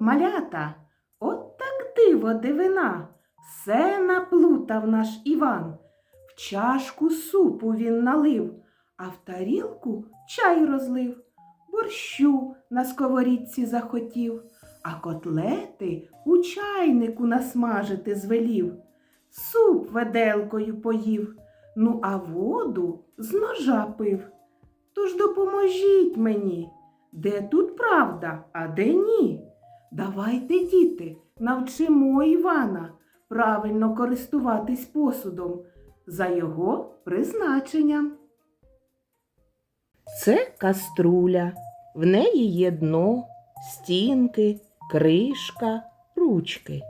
Малята! От так диво дивина. Все наплутав наш Іван. В чашку супу він налив, а в тарілку чай розлив. Борщу на сковорідці захотів, а котлети у чайнику насмажити звелів. Суп веделкою поїв, ну а воду з ножа пив. Тож допоможіть мені, де тут правда, а де ні? Давайте, діти, навчимо Івана правильно користуватись посудом за його призначенням. Це каструля. В неї є дно, стінки, кришка, ручки.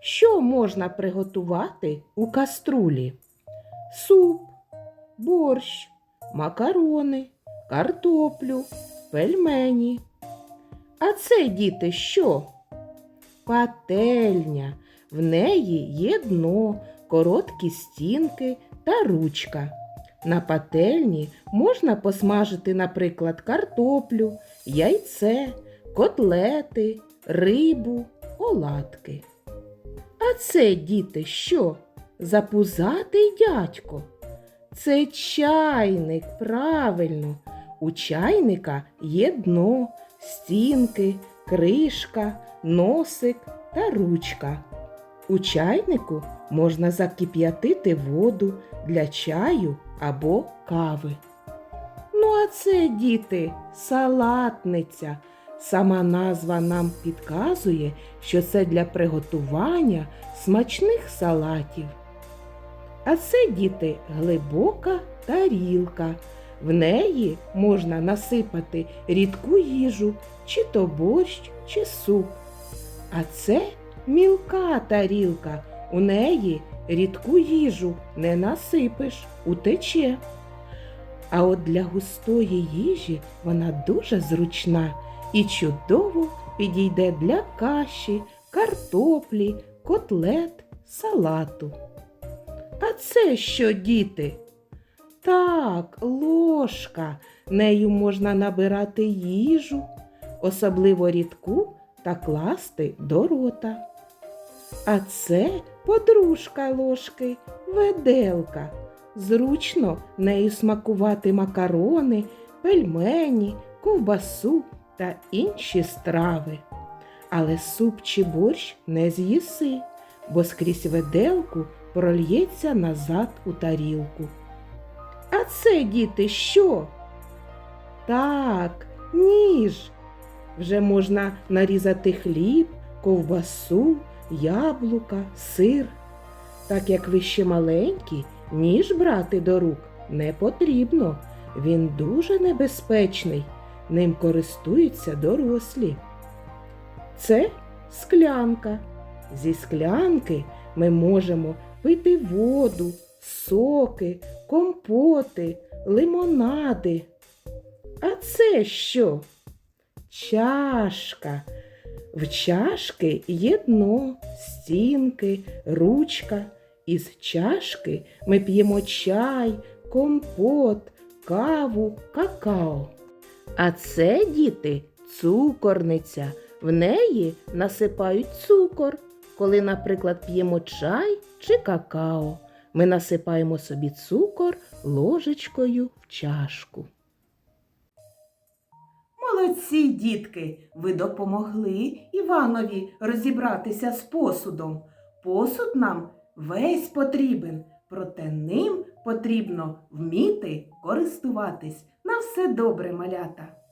Що можна приготувати у каструлі? Суп, борщ, макарони, картоплю, пельмені. А це, діти, що? Пательня. В неї є дно, короткі стінки та ручка. На пательні можна посмажити, наприклад, картоплю, яйце, котлети, рибу, оладки. А це, діти, що? Запузатий дядько. Це чайник, правильно. У чайника є дно, стінки, кришка, носик та ручка. У чайнику можна закип'ятити воду для чаю або кави. Ну, а це, діти, салатниця. Сама назва нам підказує, що це для приготування смачних салатів. А це, діти, глибока тарілка. В неї можна насипати рідку їжу, чи то борщ, чи суп. А це мілка тарілка. У неї рідку їжу не насипиш, утече. А от для густої їжі вона дуже зручна і чудово підійде для каші, картоплі, котлет, салату. А це що, діти? Так, ложка. Нею можна набирати їжу, особливо рідку та класти до рота. А це подружка ложки, веделка. Зручно нею смакувати макарони, пельмені, ковбасу та інші страви. Але суп чи борщ не з'їси, бо скрізь веделку прольється назад у тарілку. А це, діти, що? Так, ніж. Вже можна нарізати хліб, ковбасу, яблука, сир. Так як ви ще маленькі, ніж брати до рук не потрібно. Він дуже небезпечний, ним користуються дорослі. Це склянка. Зі склянки ми можемо пити воду, соки, компоти, лимонади. А це що? Чашка. В чашки є дно, стінки, ручка. Із чашки ми п'ємо чай, компот, каву, какао. А це, діти, цукорниця. В неї насипають цукор. Коли, наприклад, п'ємо чай чи какао, ми насипаємо собі цукор ложечкою в чашку. Молодці, дітки, ви допомогли Іванові розібратися з посудом. Посуд нам весь потрібен, проте ним потрібно вміти користуватись. На все добре, малята!